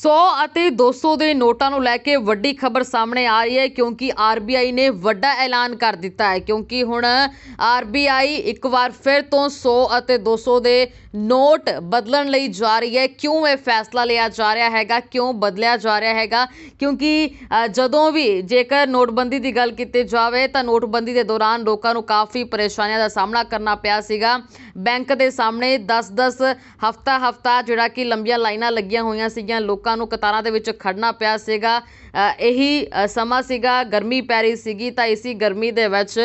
100 ਅਤੇ 200 ਦੇ ਨੋਟਾਂ ਨੂੰ ਲੈ ਕੇ ਵੱਡੀ ਖਬਰ ਸਾਹਮਣੇ ਆ ਰਹੀ ਹੈ, ਕਿਉਂਕਿ ਆਰਬੀਆਈ ਨੇ ਵੱਡਾ ਐਲਾਨ ਕਰ ਦਿੱਤਾ ਹੈ। ਕਿਉਂਕਿ ਹੁਣ ਆਰਬੀਆਈ ਇੱਕ ਵਾਰ ਫਿਰ ਤੋਂ 100 ਅਤੇ 200 ਦੇ ਨੋਟ ਬਦਲਣ ਲਈ ਜਾ ਰਹੀ ਹੈ। ਕਿਉਂ ਇਹ ਫੈਸਲਾ ਲਿਆ ਜਾ ਰਿਹਾ ਹੈਗਾ? ਕਿਉਂ ਬਦਲਿਆ ਜਾ ਰਿਹਾ ਹੈਗਾ? ਕਿਉਂਕਿ ਜਦੋਂ ਵੀ ਜੇਕਰ ਨੋਟਬੰਦੀ ਦੀ ਗੱਲ ਕੀਤੀ ਜਾਵੇ, ਤਾਂ ਨੋਟਬੰਦੀ ਦੇ ਦੌਰਾਨ ਲੋਕਾਂ ਨੂੰ ਕਾਫੀ ਪਰੇਸ਼ਾਨੀਆਂ ਦਾ ਸਾਹਮਣਾ ਕਰਨਾ ਪਿਆ ਸੀਗਾ। ਬੈਂਕ ਦੇ ਸਾਹਮਣੇ 10-10 ਹਫਤਾ ਹਫਤਾ ਜਿਹੜਾ ਕਿ ਲੰਬੀਆਂ ਲਾਈਨਾਂ ਲੱਗੀਆਂ ਹੋਈਆਂ ਸੀਗੀਆਂ। ਲੋਕਾਂ ਨੂੰ ਕਤਾਰਾਂ ਦੇ ਵਿੱਚ ਖੜਨਾ ਪਿਆ ਸੀਗਾ। ਇਹੀ ਸਮਾਂ ਸੀਗਾ, ਗਰਮੀ ਪੈ ਰਹੀ ਸੀਗੀ, ਤਾਂ ਇਸੀ ਗਰਮੀ ਦੇ ਵਿੱਚ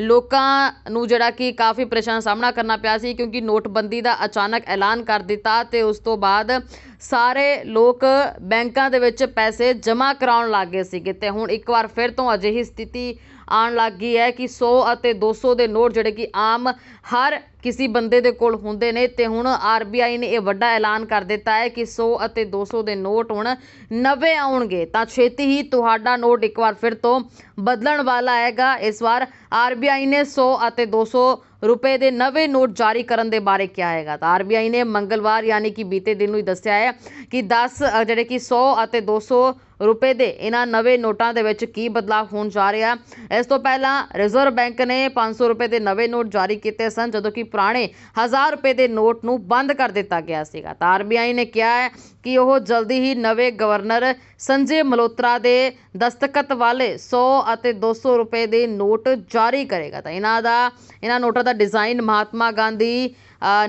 ਲੋਕਾਂ ਨੂੰ ਜਿਹੜਾ ਕਿ ਕਾਫੀ ਪਰੇਸ਼ਾਨ ਸਾਹਮਣਾ ਕਰਨਾ ਪਿਆ ਸੀ, ਕਿਉਂਕਿ ਨੋਟਬੰਦੀ ਦਾ ਅਚਾਨਕ ਐਲਾਨ ਕਰ ਦਿੱਤਾ ਅਤੇ ਉਸ ਤੋਂ ਬਾਅਦ ਸਾਰੇ ਲੋਕ ਬੈਂਕਾਂ ਦੇ ਵਿੱਚ ਪੈਸੇ ਜਮ੍ਹਾਂ ਕਰਾਉਣ ਲੱਗ ਗਏ ਸੀਗੇ ਤੇ ਹੁਣ ਇੱਕ ਵਾਰ ਫਿਰ ਤੋਂ ਅਜਿਹੀ ਸਥਿਤੀ ਆਉਣ ਲੱਗ ਗਈ ਹੈ ਕਿ 100 ਅਤੇ 200 ਦੇ ਨੋਟ ਜਿਹੜੇ ਕਿ ਆਮ ਹਰ ਕਿਸੇ ਬੰਦੇ ਦੇ ਕੋਲ ਹੁੰਦੇ ਨੇ ਤੇ ਹੁਣ ਆਰਬੀਆਈ ਨੇ ਇਹ ਵੱਡਾ ਐਲਾਨ ਕਰ ਦਿੱਤਾ ਹੈ ਕਿ 100 ਅਤੇ 200 ਦੇ ਨੋਟ ਹੁਣ ਨਵੇਂ ਆਉਣਗੇ। ਤਾਂ ਛੇਤੀ ਹੀ ਤੁਹਾਡਾ ਨੋਟ ਇੱਕ ਵਾਰ ਫਿਰ ਤੋਂ ਬਦਲਣ ਵਾਲਾ ਹੈਗਾ ਇਸ ਵਾਰ ਆਰਬੀਆਈ ਨੇ 100 ਅਤੇ 200 ਰੁਪਏ ਦੇ ਨਵੇਂ ਨੋਟ ਜਾਰੀ ਕਰਨ ਦੇ ਬਾਰੇ ਕਿਹਾ ਹੈਗਾ। ਤਾਂ ਆਰਬੀਆਈ ਨੇ ਮੰਗਲਵਾਰ ਯਾਨੀ ਕਿ ਬੀਤੇ ਦਿਨ ਨੂੰ ਹੀ ਦੱਸਿਆ ਹੈ ਕਿ 10 ਜਿਹੜੇ ਕਿ 100 ਅਤੇ 200 ਰੁਪਏ ਦੇ ਇਹਨਾਂ ਨਵੇਂ ਨੋਟਾਂ ਦੇ ਵਿੱਚ ਕੀ ਬਦਲਾਅ ਹੋਣ ਜਾ ਰਿਹਾ ਇਸ ਤੋਂ ਪਹਿਲਾਂ ਰਿਜ਼ਰਵ ਬੈਂਕ ਨੇ 500 ਰੁਪਏ ਦੇ ਨਵੇਂ ਨੋਟ ਜਾਰੀ ਕੀਤੇ ਸਨ, ਜਦੋਂ ਕਿ ਪੁਰਾਣੇ 1000 ਰੁਪਏ ਦੇ ਨੋਟ ਨੂੰ ਬੰਦ ਕਰ ਦਿੱਤਾ ਗਿਆ ਸੀਗਾ। ਤਾਂ ਆਰਬੀਆਈ ਨੇ ਕਿਹਾ ਹੈ ਕਿ ਉਹ ਜਲਦੀ ਹੀ ਨਵੇਂ ਗਵਰਨਰ ਸੰਜੇ ਮਲਹੋਤਰਾ ਦੇ ਦਸਤਖਤ ਵਾਲੇ 100 ਅਤੇ 200 ਰੁਪਏ ਦੇ ਨੋਟ ਜਾਰੀ ਕਰੇਗਾ। ਤਾਂ ਇਹਨਾਂ ਦਾ, ਇਹਨਾਂ ਨੋਟਾਂ ਦਾ ਡਿਜ਼ਾਈਨ ਮਹਾਤਮਾ ਗਾਂਧੀ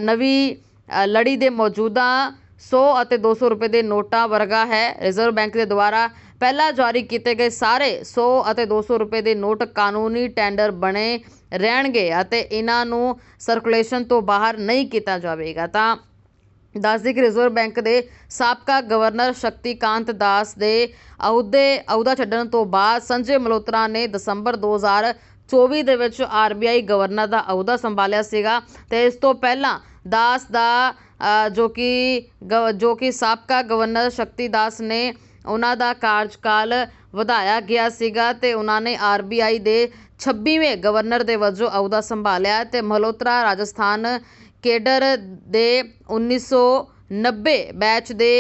ਨਵੀਂ ਲੜੀ ਦੇ ਮੌਜੂਦਾ 100 ਅਤੇ 200 ਰੁਪਏ ਦੇ ਨੋਟਾਂ ਵਰਗਾ ਹੈ। ਰਿਜ਼ਰਵ ਬੈਂਕ ਦੇ ਦੁਆਰਾ ਪਹਿਲਾਂ ਜਾਰੀ ਕੀਤੇ ਗਏ ਸਾਰੇ 100 ਅਤੇ 200 ਰੁਪਏ ਦੇ ਨੋਟ ਕਾਨੂੰਨੀ ਟੈਂਡਰ ਬਣੇ ਰਹਿਣਗੇ ਅਤੇ ਇਹਨਾਂ ਨੂੰ ਸਰਕੂਲੇਸ਼ਨ ਤੋਂ ਬਾਹਰ ਨਹੀਂ ਕੀਤਾ ਜਾਵੇਗਾ। ਤਾਂ ਦੱਸਦੇ ਕਿ ਰਿਜ਼ਰਵ ਬੈਂਕ ਦੇ ਸਾਬਕਾ ਗਵਰਨਰ ਸ਼ਕਤੀਕਾਂਤ ਦਾਸ ਦੇ ਅਹੁਦੇ ਅਹੁਦਾ ਛੱਡਣ ਤੋਂ ਬਾਅਦ ਸੰਜੇ ਮਲੋਤਰਾ ਨੇ ਦਸੰਬਰ 2024 ਦੇ ਵਿੱਚ ਆਰਬੀਆਈ ਗਵਰਨਰ ਦਾ ਅਹੁਦਾ ਸੰਭਾਲਿਆ ਸੀਗਾ ਤੇ ਇਸ ਤੋਂ ਪਹਿਲਾਂ ਦਾਸ ਦਾ ਜੋ ਕਿ ਗਵ- ਜੋ ਕਿ ਸਾਬਕਾ ਗਵਰਨਰ ਸ਼ਕਤੀ ਦਾਸ ਨੇ ਉਹਨਾਂ ਦਾ ਕਾਰਜਕਾਲ ਵਧਾਇਆ ਗਿਆ ਸੀਗਾ ਤੇ ਉਹਨਾਂ ਨੇ ਆਰਬੀਆਈ ਦੇ 26ਵੇਂ ਗਵਰਨਰ ਦੇ ਵਜੋਂ ਅਹੁਦਾ ਸੰਭਾਲਿਆ ਤੇ ਮਲਹੋਤਰਾ ਰਾਜਸਥਾਨ ਕੇਡਰ ਦੇ 1990 ਬੈਚ ਦੇ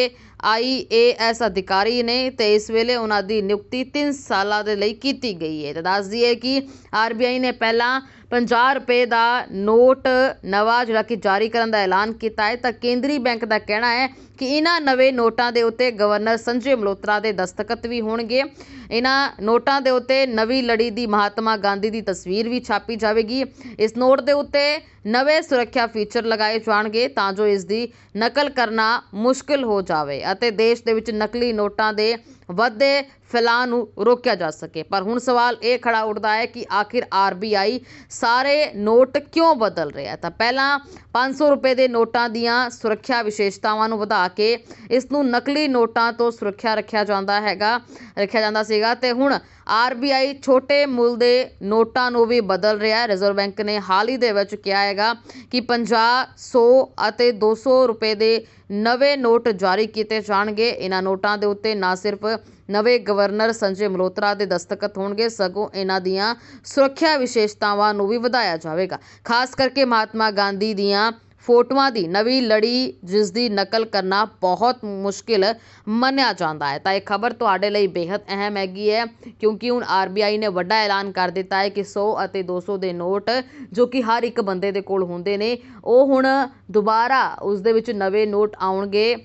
ਆਈਏਐਸ ਅਧਿਕਾਰੀ ਨੇ ਤੇ ਇਸ ਵੇਲੇ ਉਹਨਾਂ ਦੀ ਨਿਯੁਕਤੀ 3 ਸਾਲਾਂ ਦੇ ਲਈ ਕੀਤੀ ਗਈ ਹੈ। ਤੇ ਦੱਸ ਦਈਏ ਕਿ ਆਰਬੀਆਈ ਨੇ ਪਹਿਲਾਂ 50 ਰੁਪਏ ਦਾ ਨੋਟ ਨਵਾਂ ਜਿਹੜਾ ਕਿ ਜਾਰੀ ਕਰਨ ਦਾ ਐਲਾਨ ਕੀਤਾ ਹੈ, ਤਾਂ ਕੇਂਦਰੀ ਬੈਂਕ ਦਾ ਕਹਿਣਾ ਹੈ ਕਿ ਇਹਨਾਂ ਨਵੇਂ ਨੋਟਾਂ ਦੇ ਉੱਤੇ ਗਵਰਨਰ ਸੰਜੇ ਮਲਹੋਤਰਾ ਦੇ ਦਸਤਖਤ ਵੀ ਹੋਣਗੇ। ਇਹਨਾਂ ਨੋਟਾਂ ਦੇ ਉੱਤੇ ਨਵੀਂ ਲੜੀ ਦੀ ਮਹਾਤਮਾ ਗਾਂਧੀ ਦੀ ਤਸਵੀਰ ਵੀ ਛਾਪੀ ਜਾਵੇਗੀ। ਇਸ ਨੋਟ ਦੇ ਉੱਤੇ ਨਵੇਂ ਸੁਰੱਖਿਆ ਫੀਚਰ ਲਗਾਏ ਜਾਣਗੇ, ਤਾਂ ਜੋ ਇਸ ਦੀ ਨਕਲ ਕਰਨਾ ਮੁਸ਼ਕਲ ਹੋ ਜਾਵੇ। ਅਤੇ ਦੇਸ਼ ਦੇ ਵਿੱਚ ਨਕਲੀ ਨੋਟਾਂ ਦੇ ਵੱਧਦੇ ਫੈਲਾਅ ਨੂੰ ਰੋਕਿਆ ਜਾ ਸਕੇ। ਪਰ ਹੁਣ ਸਵਾਲ ਇਹ ਖੜਾ ਉੱਠਦਾ ਹੈ ਕਿ ਆਖਿਰ ਆਰਬੀਆਈ ਸਾਰੇ ਨੋਟ ਕਿਉਂ ਬਦਲ ਰਿਹਾ ਹੈ? ਤਾਂ ਪਹਿਲਾਂ 500 ਰੁਪਏ ਦੇ ਨੋਟਾਂ ਦੀਆਂ ਸੁਰੱਖਿਆ ਵਿਸ਼ੇਸ਼ਤਾਵਾਂ ਨੂੰ ਵਧਾ ਕੇ ਇਸ ਨੂੰ ਨਕਲੀ ਨੋਟਾਂ ਤੋਂ ਸੁਰੱਖਿਆ ਰੱਖਿਆ ਜਾਂਦਾ ਹੈਗਾ, ਰੱਖਿਆ ਜਾਂਦਾ ਸੀਗਾ। ਤੇ ਹੁਣ ਆਰ ਬੀ ਆਈ ਛੋਟੇ ਮੁੱਲ ਦੇ ਨੋਟਾਂ ਨੂੰ ਵੀ ਬਦਲ ਰਿਹਾ ਰਿਜ਼ਰਵ ਬੈਂਕ ਨੇ ਹਾਲ ਹੀ ਦੇ ਵਿੱਚ ਕਿਹਾ ਹੈਗਾ ਕਿ ਪੰਜਾਹ, ਸੌ ਅਤੇ ਦੋ ਸੌ ਰੁਪਏ ਦੇ ਨਵੇਂ ਨੋਟ ਜਾਰੀ ਕੀਤੇ ਜਾਣਗੇ। ਇਹਨਾਂ ਨੋਟਾਂ ਦੇ ਉੱਤੇ ਨਾ ਸਿਰਫ ਨਵੇਂ ਗਵਰਨਰ ਸੰਜੇ ਮਲਹੋਤਰਾ ਦੇ ਦਸਤਖਤ ਹੋਣਗੇ, ਸਗੋਂ ਇਹਨਾਂ ਦੀਆਂ ਸੁਰੱਖਿਆ ਵਿਸ਼ੇਸ਼ਤਾਵਾਂ ਨੂੰ ਵੀ ਵਧਾਇਆ ਜਾਵੇਗਾ। ਖਾਸ ਕਰਕੇ ਮਹਾਤਮਾ ਗਾਂਧੀ ਦੀਆਂ ਫੋਟੋਆਂ ਦੀ ਨਵੀਂ ਲੜੀ ਜਿਸ ਦੀ ਨਕਲ ਕਰਨਾ ਬਹੁਤ ਮੁਸ਼ਕਿਲ ਮੰਨਿਆ ਜਾਂਦਾ ਹੈ। ਤਾਂ ਇਹ ਖਬਰ ਤੁਹਾਡੇ ਲਈ ਬੇहद ਅਹਿਮ ਹੈਗੀ ਹੈ, ਕਿਉਂਕਿ ਹੁਣ ਆਰਬੀਆਈ ਨੇ ਵੱਡਾ ਐਲਾਨ ਕਰ ਦਿੱਤਾ ਹੈ ਕਿ 100 ਅਤੇ 200 ਦੇ ਨੋਟ ਜੋ ਕਿ ਹਰ ਇੱਕ ਬੰਦੇ ਦੇ ਕੋਲ ਹੁੰਦੇ ਨੇ, ਉਹ ਹੁਣ ਦੁਬਾਰਾ ਉਸ ਦੇ ਵਿੱਚ ਨਵੇਂ ਨੋਟ ਆਉਣਗੇ।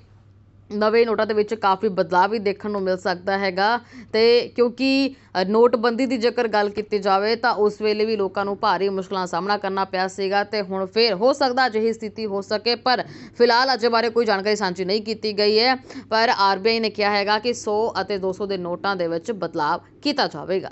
ਨਵੇਂ ਨੋਟਾਂ ਦੇ ਵਿੱਚ ਕਾਫੀ ਬਦਲਾਅ ਵੀ ਦੇਖਣ ਨੂੰ ਮਿਲ ਸਕਦਾ ਹੈਗਾ। ਅਤੇ ਕਿਉਂਕਿ ਨੋਟਬੰਦੀ ਦੀ ਜੇਕਰ ਗੱਲ ਕੀਤੀ ਜਾਵੇ ਤਾਂ ਉਸ ਵੇਲੇ ਵੀ ਲੋਕਾਂ ਨੂੰ ਭਾਰੀ ਮੁਸ਼ਕਲਾਂ ਦਾ ਸਾਹਮਣਾ ਕਰਨਾ ਪਿਆ ਸੀਗਾ ਅਤੇ ਹੁਣ ਫਿਰ ਹੋ ਸਕਦਾ ਅਜਿਹੀ ਸਥਿਤੀ ਹੋ ਸਕੇ, ਪਰ ਫਿਲਹਾਲ ਅਜੇ ਬਾਰੇ ਕੋਈ ਜਾਣਕਾਰੀ ਸਾਂਝੀ ਨਹੀਂ ਕੀਤੀ ਗਈ ਹੈ। ਪਰ ਆਰਬੀਆਈ ਨੇ ਕਿਹਾ ਹੈਗਾ ਕਿ 100 ਅਤੇ 200 ਦੇ ਨੋਟਾਂ ਦੇ ਵਿੱਚ ਬਦਲਾਅ ਕੀਤਾ ਜਾਵੇਗਾ।